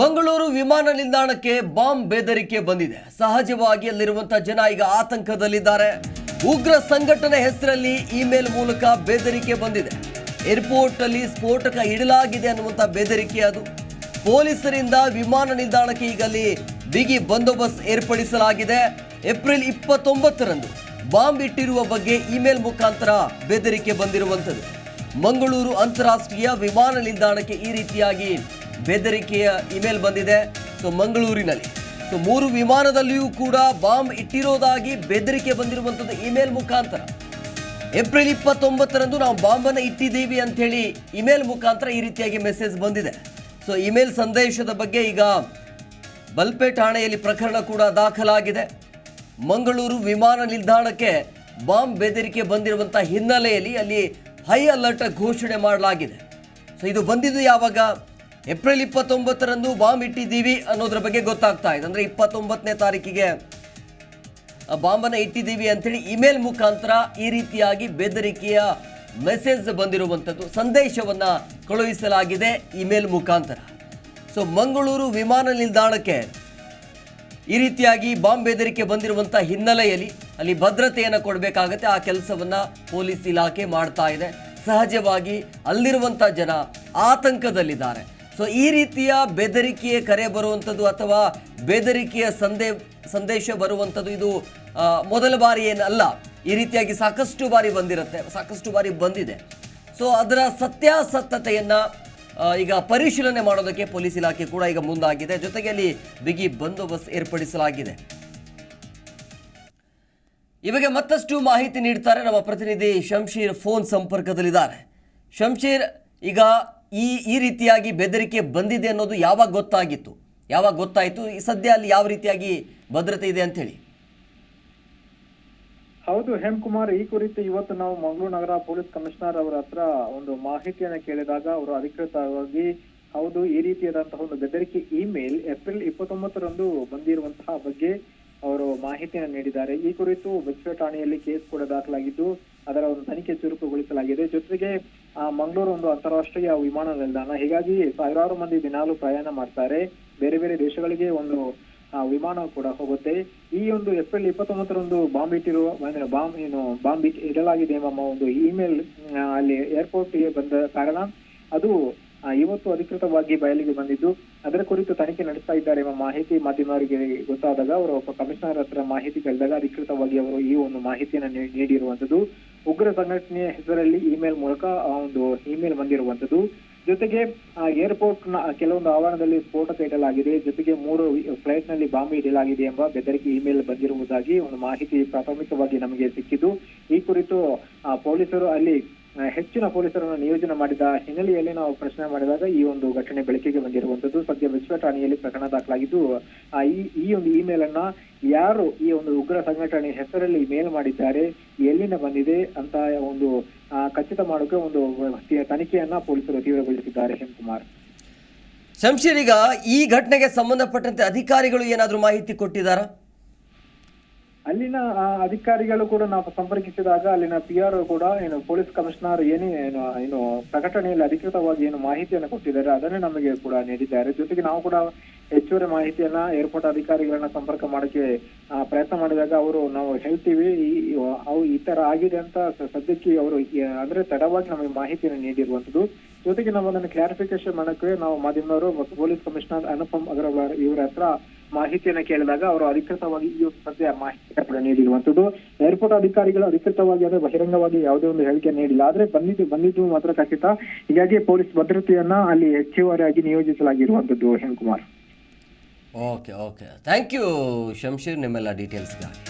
ಮಂಗಳೂರು ವಿಮಾನ ನಿಲ್ದಾಣಕ್ಕೆ ಬಾಂಬ್ ಬೆದರಿಕೆ ಬಂದಿದೆ. ಸಹಜವಾಗಿ ಅಲ್ಲಿರುವಂತಹ ಜನ ಈಗ ಆತಂಕದಲ್ಲಿದ್ದಾರೆ. ಉಗ್ರ ಸಂಘಟನೆ ಹೆಸರಲ್ಲಿ ಇಮೇಲ್ ಮೂಲಕ ಬೆದರಿಕೆ ಬಂದಿದೆ. ಏರ್ಪೋರ್ಟ್ ಅಲ್ಲಿ ಸ್ಫೋಟಕ ಇಡಲಾಗಿದೆ ಅನ್ನುವಂಥ ಬೆದರಿಕೆ ಅದು. ಪೊಲೀಸರಿಂದ ವಿಮಾನ ನಿಲ್ದಾಣಕ್ಕೆ ಈಗ ಅಲ್ಲಿ ಬಿಗಿ ಬಂದೋಬಸ್ತ್ ಏರ್ಪಡಿಸಲಾಗಿದೆ. ಏಪ್ರಿಲ್ ಇಪ್ಪತ್ತೊಂಬತ್ತರಂದು ಬಾಂಬ್ ಇಟ್ಟಿರುವ ಬಗ್ಗೆ ಇಮೇಲ್ ಮುಖಾಂತರ ಬೆದರಿಕೆ ಬಂದಿರುವಂಥದ್ದು. ಮಂಗಳೂರು ಅಂತಾರಾಷ್ಟ್ರೀಯ ವಿಮಾನ ನಿಲ್ದಾಣಕ್ಕೆ ಈ ರೀತಿಯಾಗಿ ಬೆದರಿಕೆಯ ಇಮೇಲ್ ಬಂದಿದೆ. ಸೊ, ಮಂಗಳೂರಿನಲ್ಲಿ. ಸೊ, ಮೂರು ವಿಮಾನದಲ್ಲಿಯೂ ಕೂಡ ಬಾಂಬ್ ಇಟ್ಟಿರೋದಾಗಿ ಬೆದರಿಕೆ ಬಂದಿರುವಂಥದ್ದು ಇಮೇಲ್ ಮುಖಾಂತರ. ಏಪ್ರಿಲ್ ಇಪ್ಪತ್ತೊಂಬತ್ತರಂದು ನಾವು ಬಾಂಬನ್ನು ಇಟ್ಟಿದ್ದೀವಿ ಅಂಥೇಳಿ ಇಮೇಲ್ ಮುಖಾಂತರ ಈ ರೀತಿಯಾಗಿ ಮೆಸೇಜ್ ಬಂದಿದೆ. ಸೊ, ಇಮೇಲ್ ಸಂದೇಶದ ಬಗ್ಗೆ ಈಗ ಬಲ್ಪೆ ಠಾಣೆಯಲ್ಲಿ ಪ್ರಕರಣ ಕೂಡ ದಾಖಲಾಗಿದೆ. ಮಂಗಳೂರು ವಿಮಾನ ನಿಲ್ದಾಣಕ್ಕೆ ಬಾಂಬ್ ಬೆದರಿಕೆ ಬಂದಿರುವಂಥ ಹಿನ್ನೆಲೆಯಲ್ಲಿ ಅಲ್ಲಿ ಹೈ ಅಲರ್ಟ್ ಘೋಷಣೆ ಮಾಡಲಾಗಿದೆ. ಸೊ, ಇದು ಬಂದಿದ್ದು ಯಾವಾಗ? ಏಪ್ರಿಲ್ ಇಪ್ಪತ್ತೊಂಬತ್ತರಂದು ಬಾಂಬ್ ಇಟ್ಟಿದ್ದೀವಿ ಅನ್ನೋದ್ರ ಬಗ್ಗೆ ಗೊತ್ತಾಗ್ತಾ ಇದೆ. ಅಂದರೆ ಇಪ್ಪತ್ತೊಂಬತ್ತನೇ ತಾರೀಕಿಗೆ ಬಾಂಬನ್ನು ಇಟ್ಟಿದ್ದೀವಿ ಅಂತೇಳಿ ಇಮೇಲ್ ಮುಖಾಂತರ ಈ ರೀತಿಯಾಗಿ ಬೆದರಿಕೆಯ ಮೆಸೇಜ್ ಬಂದಿರುವಂಥದ್ದು, ಸಂದೇಶವನ್ನ ಕಳುಹಿಸಲಾಗಿದೆ ಇಮೇಲ್ ಮುಖಾಂತರ. ಸೊ, ಮಂಗಳೂರು ವಿಮಾನ ನಿಲ್ದಾಣಕ್ಕೆ ಈ ರೀತಿಯಾಗಿ ಬಾಂಬ್ ಬೆದರಿಕೆ ಬಂದಿರುವಂಥ ಹಿನ್ನೆಲೆಯಲ್ಲಿ ಅಲ್ಲಿ ಭದ್ರತೆಯನ್ನು ಕೊಡಬೇಕಾಗತ್ತೆ, ಆ ಕೆಲಸವನ್ನ ಪೊಲೀಸ್ ಇಲಾಖೆ ಮಾಡ್ತಾ ಇದೆ. ಸಹಜವಾಗಿ ಅಲ್ಲಿರುವಂಥ ಜನ ಆತಂಕದಲ್ಲಿದ್ದಾರೆ. ಸೊ ಈ ರೀತಿಯ ಬೆದರಿಕೆಯ ಕರೆ ಬರುವಂಥದ್ದು ಅಥವಾ ಬೆದರಿಕೆಯ ಸಂದೇ, ಸಂದೇಶ ಬರುವಂಥದ್ದು ಇದು ಮೊದಲ ಬಾರಿ ಏನಲ್ಲ. ಈ ರೀತಿಯಾಗಿ ಸಾಕಷ್ಟು ಬಾರಿ ಬಂದಿರುತ್ತೆ, ಸಾಕಷ್ಟು ಬಾರಿ ಬಂದಿದೆ. ಸೊ ಅದರ ಸತ್ಯಾಸತ್ತತೆಯನ್ನು ಈಗ ಪರಿಶೀಲನೆ ಮಾಡೋದಕ್ಕೆ ಪೊಲೀಸ್ ಇಲಾಖೆ ಕೂಡ ಈಗ ಮುಂದಾಗಿದೆ. ಜೊತೆಗೆ ಅಲ್ಲಿ ಬಿಗಿ ಬಂದೋಬಸ್ತ್ ಏರ್ಪಡಿಸಲಾಗಿದೆ. ಬಗ್ಗೆ ಮತ್ತಷ್ಟು ಮಾಹಿತಿ ನೀಡ್ತಾರೆ ನಮ್ಮ ಪ್ರತಿನಿಧಿ ಶಂಶೀರ್ ಫೋನ್ ಸಂಪರ್ಕದಲ್ಲಿದ್ದಾರೆ. ಶಂಶೀರ್, ಈಗ ಈ ಈ ರೀತಿಯಾಗಿ ಬೆದರಿಕೆ ಬಂದಿದೆ ಅನ್ನೋದು ಯಾವಾಗ ಗೊತ್ತಾಗಿತ್ತು? ಯಾವಾಗ ಗೊತ್ತಾಯಿತು? ಈ ಸದ್ಯ ಅಲ್ಲಿ ಯಾವ ರೀತಿಯಾಗಿ ಭದ್ರತೆ ಇದೆ ಅಂತ ಹೇಳಿ. ಹೌದು ಹೇಮಕುಮಾರ್ ಈ ಕುರಿತು ಇವತ್ತು ನಾವು ಮಂಗಳೂರು ನಗರ ಪೊಲೀಸ್ ಕಮಿಷನರ್ ಅವರ ಹತ್ರ ಒಂದು ಮಾಹಿತಿಯನ್ನು ಕೇಳಿದಾಗ ಅವರು ಅಧಿಕೃತವಾಗಿ, ಹೌದು, ಈ ರೀತಿಯಾದಂತಹ ಒಂದು ಬೆದರಿಕೆ ಇಮೇಲ್ ಏಪ್ರಿಲ್ ಇಪ್ಪತ್ತೊಂಬತ್ತರಂದು ಬಂದಿರುವಂತಹ ಬಗ್ಗೆ ಅವರು ಮಾಹಿತಿಯನ್ನು ನೀಡಿದ್ದಾರೆ. ಈ ಕುರಿತು ವಿಶ್ವ ಠಾಣೆಯಲ್ಲಿ ಕೇಸ್ ಕೂಡ ದಾಖಲಾಗಿದ್ದು, ಅದರ ಒಂದು ತನಿಖೆ ಚುರುಕುಗೊಳಿಸಲಾಗಿದೆ. ಜೊತೆಗೆ ಮಂಗಳೂರು ಒಂದು ಅಂತಾರಾಷ್ಟ್ರೀಯ ವಿಮಾನ ನಿಲ್ದಾಣ. ಹೀಗಾಗಿ ಸಾವಿರಾರು ಮಂದಿ ದಿನಾಲು ಪ್ರಯಾಣ ಮಾಡ್ತಾರೆ. ಬೇರೆ ಬೇರೆ ದೇಶಗಳಿಗೆ ಒಂದು ವಿಮಾನ ಕೂಡ ಹೋಗುತ್ತೆ. ಈ ಒಂದು ಏಪ್ರಿಲ್ ಇಪ್ಪತ್ತೊಂಬತ್ತರಂದು ಬಾಂಬ್ ಇಟ್ಟಿರುವ, ಅಂದ್ರೆ ಬಾಂಬ್ ಏನು, ಬಾಂಬ್ ಇಡಲಾಗಿದೆ ಎಂಬ ಒಂದು ಇಮೇಲ್ ಅಲ್ಲಿ ಏರ್ಪೋರ್ಟ್ಗೆ ಬಂದ ಕಾರಣ, ಅದು ಇವತ್ತು ಅಧಿಕೃತವಾಗಿ ಬಯಲಿಗೆ ಬಂದಿದ್ದು, ಅದರ ಕುರಿತು ತನಿಖೆ ನಡೆಸ್ತಾ ಇದ್ದಾರೆ ಎಂಬ ಮಾಹಿತಿ ಮಾಧ್ಯಮರಿಗೆ ಗೊತ್ತಾದಾಗ ಅವರು ಒಬ್ಬ ಕಮಿಷನರ್ ಹತ್ರ ಮಾಹಿತಿ ಕೇಳಿದಾಗ ಅಧಿಕೃತವಾಗಿ ಅವರು ಈ ಒಂದು ಮಾಹಿತಿಯನ್ನು ನೀಡಿರುವಂತದ್ದು ಉಗ್ರ ಸಂಘಟನೆಯ ಹೆಸರಲ್ಲಿ ಇಮೇಲ್ ಮೂಲಕ ಆ ಒಂದು ಇಮೇಲ್ ಬಂದಿರುವಂತದ್ದು ಜೊತೆಗೆ ಏರ್ಪೋರ್ಟ್ನ ಕೆಲವೊಂದು ಆವರಣದಲ್ಲಿ ಸ್ಫೋಟಕ ಇಡಲಾಗಿದೆ ಜೊತೆಗೆ ಮೂರು ಫ್ಲೈಟ್ನಲ್ಲಿ ಬಾಂಬ್ ಇಡಲಾಗಿದೆ ಎಂಬ ಬೆದರಿಕೆ ಇಮೇಲ್ ಬಂದಿರುವುದಾಗಿ ಒಂದು ಮಾಹಿತಿ ಪ್ರಾಥಮಿಕವಾಗಿ ನಮಗೆ ಸಿಕ್ಕಿದ್ದು. ಈ ಕುರಿತು ಪೊಲೀಸರು ಅಲ್ಲಿ ಹೆಚ್ಚಿನ ಪೊಲೀಸರನ್ನು ನಿಯೋಜನೆ ಮಾಡಿದ ಹಿನ್ನೆಲೆಯಲ್ಲಿ ನಾವು ಪ್ರಶ್ನೆ ಮಾಡಿದಾಗ ಈ ಒಂದು ಘಟನೆ ಬೆಳಕಿಗೆ ಬಂದಿರುವಂತದ್ದು. ಸದ್ಯ ವಿಶ್ವ ಠಾಣೆಯಲ್ಲಿ ಪ್ರಕರಣ ದಾಖಲಾಗಿದ್ದು ಈ ಒಂದು ಇಮೇಲ್ ಅನ್ನ ಯಾರು ಈ ಒಂದು ಉಗ್ರ ಸಂಘಟನೆ ಹೆಸರಲ್ಲಿ ಮೇಲ್ ಮಾಡಿದ್ದಾರೆ, ಎಲ್ಲಿಂದ ಬಂದಿದೆ ಅಂತ ಒಂದು ಖಚಿತ ಮಾಡೋಕೆ ಒಂದು ತನಿಖೆಯನ್ನ ಪೊಲೀಸರು ತೀವ್ರಗೊಳಿಸಿದ್ದಾರೆ ಹೇಮಕುಮಾರ್. ಶಂಶೀರ್ ಈಗ ಈ ಘಟನೆಗೆ ಸಂಬಂಧಪಟ್ಟಂತೆ ಅಧಿಕಾರಿಗಳು ಏನಾದರೂ ಮಾಹಿತಿ ಕೊಟ್ಟಿದ್ದಾರಾ? ಅಲ್ಲಿನ ಅಧಿಕಾರಿಗಳು ಕೂಡ ನಾವು ಸಂಪರ್ಕಿಸಿದಾಗ ಅಲ್ಲಿನ ಪಿ ಆರ್ ಕೂಡ ಏನು ಪೊಲೀಸ್ ಕಮಿಷನರ್ ಏನೇ, ಏನು ಏನು ಪ್ರಕಟಣೆಯಲ್ಲಿ ಅಧಿಕೃತವಾಗಿ ಏನು ಮಾಹಿತಿಯನ್ನು ಕೊಟ್ಟಿದ್ದಾರೆ, ಅದನ್ನೇ ನಮಗೆ ಕೂಡ ನೀಡಿದ್ದಾರೆ. ಜೊತೆಗೆ ನಾವು ಕೂಡ ಹೆಚ್ಚುವರಿ ಮಾಹಿತಿಯನ್ನ ಏರ್ಪೋರ್ಟ್ ಅಧಿಕಾರಿಗಳನ್ನ ಸಂಪರ್ಕ ಮಾಡಕ್ಕೆ ಪ್ರಯತ್ನ ಮಾಡಿದಾಗ ಅವರು ನಾವು ಹೇಳ್ತೀವಿ, ಈ ತರ ಆಗಿದೆ ಅಂತ ಸದ್ಯಕ್ಕೆ ಅವರು ಅಂದ್ರೆ ತಡವಾಗಿ ನಮಗೆ ಮಾಹಿತಿಯನ್ನು ನೀಡಿರುವಂತದ್ದು ಜೊತೆಗೆ ನಾವು ಅದನ್ನು ಕ್ಲಾರಿಫಿಕೇಶನ್ ಮಾಡಕ್ಕೆ ನಾವು ಮಾಧ್ಯಮದವರು ಮತ್ತು ಪೊಲೀಸ್ ಕಮಿಷನರ್ ಅನುಪಮ್ ಅಗರ್ವಾಲ್ ಇವರ ಹತ್ರ ಮಾಹಿತಿಯನ್ನ ಕೇಳಿದಾಗ ಅವರು ಅಧಿಕೃತವಾಗಿ ಈ ಸದ್ಯ ಮಾಹಿತಿ ಕೂಡ ನೀಡಿರುವಂತದ್ದು ಏರ್ಪೋರ್ಟ್ ಅಧಿಕಾರಿಗಳು ಅಧಿಕೃತವಾಗಿ ಅಂದ್ರೆ ಬಹಿರಂಗವಾಗಿ ಯಾವುದೇ ಒಂದು ಹೇಳಿಕೆ ನೀಡಿಲ್ಲ. ಆದ್ರೆ ಬಂದಿದ್ದು ಬಂದಿದ್ದು ಮಾತ್ರ ಖಚಿತ. ಹೀಗಾಗಿ ಪೊಲೀಸ್ ಭದ್ರತೆಯನ್ನ ಅಲ್ಲಿ ಹೆಚ್ಚುವರಿಯಾಗಿ ನಿಯೋಜಿಸಲಾಗಿರುವಂತದ್ದು Hemakumar. Okay okay thank you Shamsheer ನಿಮ್ಮೆಲ್ಲ ಡೀಟೇಲ್ಸ್ಗಾಗಿ